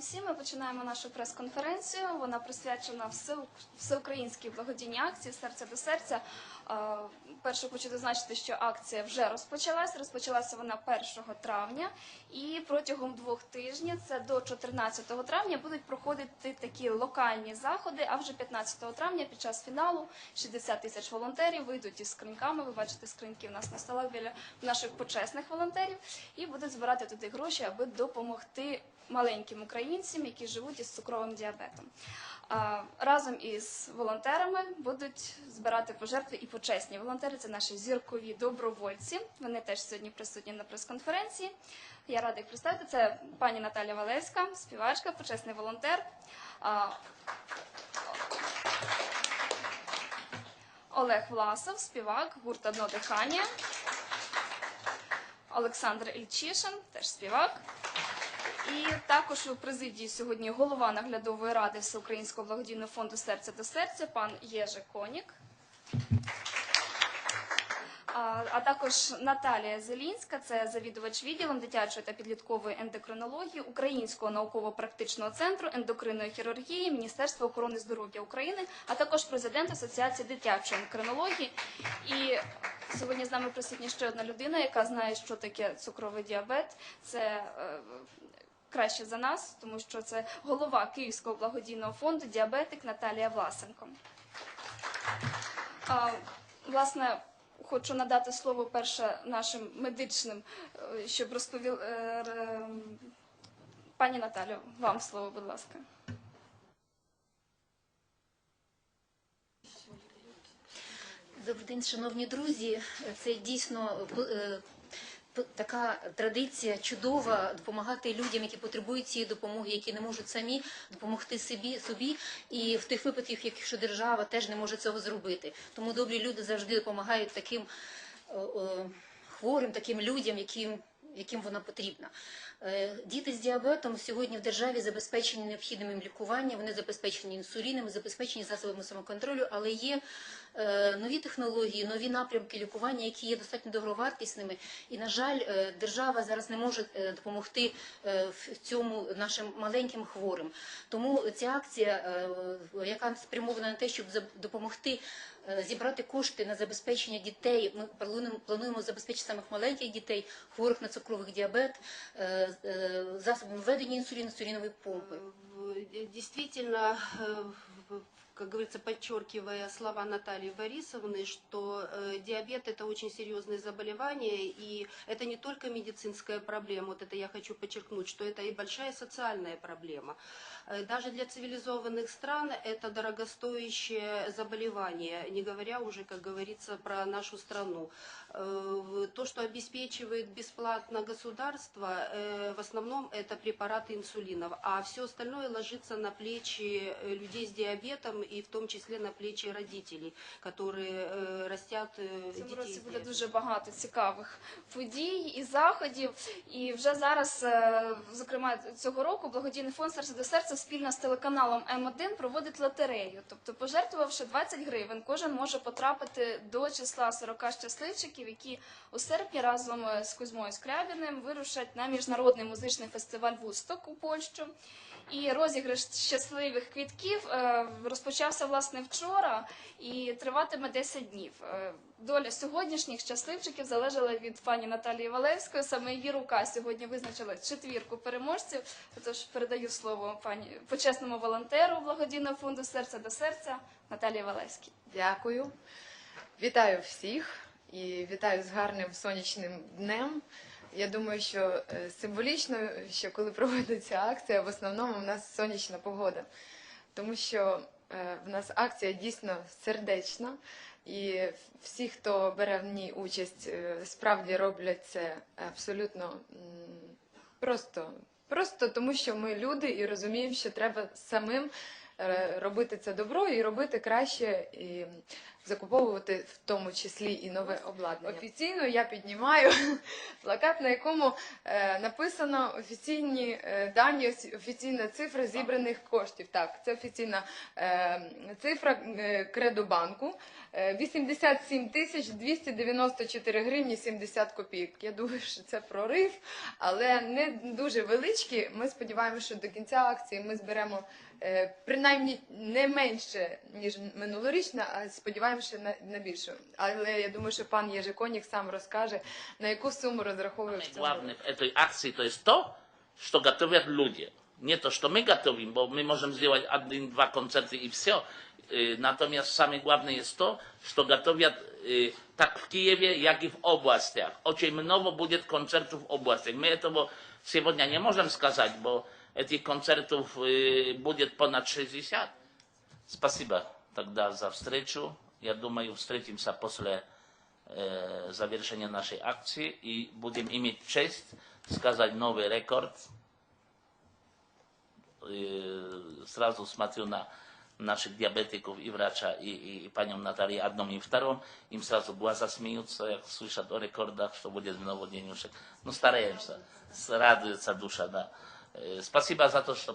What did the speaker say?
всім. Ми починаємо нашу прес-конференцію. Вона присвячена всеукраїнській благодійній акції Серця до серця. Е, Перше хочу зазначити, що акція вже розпочалась. Розпочалася вона 1 травня, і протягом двох тижнів, це до 14 травня, будуть проходити такі локальні заходи. А вже 15 травня, під час фіналу, 60 тисяч волонтерів вийдуть із скриньками. Ви бачите скриньки у нас на столах біля наших почесних волонтерів, і будуть збирати туди гроші, аби допомогти маленьким українцям, які живуть із цукровим діабетом. Разом із волонтерами будуть збирати пожертви і почесні волонтери. Це наші зіркові добровольці. Вони теж сьогодні присутні на прес-конференції. Я рада їх представити. Це пані Наталя Валевська, співачка, почесний волонтер. Олег Власов, співак, гурт «Одно дихання. Олександр Ільчишин, теж співак. І також у президії сьогодні голова наглядової ради Всеукраїнського благодійного фонду Серця до серця, пан Єже Конік. А, а також Наталія Зелінська, це завідувач відділом дитячої та підліткової ендокринології Українського науково-практичного центру ендокринної хірургії Міністерства охорони здоров'я України, а також президент Асоціації дитячої ендокринології. І сьогодні з нами присутня ще одна людина, яка знає, що таке цукровий діабет. Це е, краще за нас, тому що це голова Київського благодійного фонду діабетик Наталія Власенко. А, власне, хочу надати слово перше нашим медичним, е, щоб розповіл. е, Пані Наталю, вам слово, будь ласка. Добрий день, шановні друзі. Це дійсно е, така традиція чудова допомагати людям, які потребують цієї допомоги, які не можуть самі допомогти собі собі. І в тих випадках, якщо держава теж не може цього зробити. Тому добрі люди завжди допомагають таким е, е, хворим, таким людям, яким, яким вона потрібна. Е, Діти з діабетом сьогодні в державі забезпечені необхідним лікуванням, вони забезпечені інсуліном, забезпечені засобами самоконтролю, але є нові технології, нові напрямки лікування, які є достатньо дороговартісними. І, на жаль, е, держава зараз не може е, допомогти е, в цьому нашим маленьким хворим. Тому ця акція, е, яка спрямована на те, щоб допомогти е, зібрати кошти на забезпечення дітей. Ми плануємо, забезпечити самих маленьких дітей, хворих на цукровий діабет, е, е, засобами введення інсуліну, інсулінової помпи. В- как говорится, подчеркивая слова Натальи Борисовны, что э, диабет это очень серьезное заболевание, и это не только медицинская проблема, вот это я хочу подчеркнуть, что это и большая социальная проблема. Э, Даже для цивилизованных стран это дорогостоящее заболевание, не говоря уже, как говорится, про нашу страну. Э, То, что обеспечивает бесплатно государство, в основном это препараты инсулинов, а все остальное ложится на плечи людей с диабетом и в том числе на плечи родителей, которые э, растят э, В цьому детей році с буде диабетом. дуже багато цікавих подій і заходів. І вже зараз, е, зокрема, цього року благодійний фонд серце до серця спільно з телеканалом М1 проводить лотерею. Тобто, пожертвувавши 20 гривень, кожен може потрапити до числа 40 щасливчиків, які у серпні разом е, з Кузьмою Скрябіним вирушать на міжнародний музичний фестиваль Вусток у Польщу. І розіграш щасливих квітків е, розпочався власне вчора і триватиме 10 днів. Е, Доля сьогоднішніх щасливчиків залежала від пані Наталії Валевської. Саме її рука сьогодні визначила четвірку переможців. Тож передаю слово пані почесному волонтеру благодійного фонду серця до серця Наталії Валевській. Дякую. Вітаю всіх і вітаю з гарним сонячним днем. Я думаю, що е, символічно, що коли проводиться акція, в основному в нас сонячна погода, тому що в нас акція дійсно сердечна, і всі, хто бере в ній участь, е, справді роблять це абсолютно просто, просто тому, що ми люди і розуміємо, що треба самим е, робити це добро і робити краще. І закуповувати в тому числі і нове обладнання. Офіційно я піднімаю плакат, на якому е, написано офіційні е, дані, офіційна цифра зібраних коштів. Так, це офіційна е, цифра Кредобанку. Е, 87 тисяч 294 гривні 70 копійок. Я думаю, що це прорив, але не дуже величкі. Ми сподіваємося, що до кінця акції ми зберемо принаймні не менше, ніж минулорічна, а сподіваємося на, на більше. Але я думаю, що пан Єжиконік сам розкаже, на яку суму розраховує в цьому. Главное в этой акции то есть то, что готовят люди. Не то, что мы готовим, bo мы можем сделать один-два концерта и все. Natomiast самое главное есть то, что готовят э, так в Киеве, як и в областях. Очень много будет концертов в областях. Мы этого сегодня не можем сказать, bo этих концертов э, будет понад 60. Спасибо тогда за встречу. Я думаю, встретимся после э, завершения нашей акции и будем иметь честь сказать новый рекорд. Э, сразу смотрю на наших диабетиков и врача, и, и, и пanią Наталью одном и втором. Им сразу глаза смеются, как слышат о рекордах, что будет много денежек. Ну, стараемся. Радуется душа, да. Э, спасибо за то, что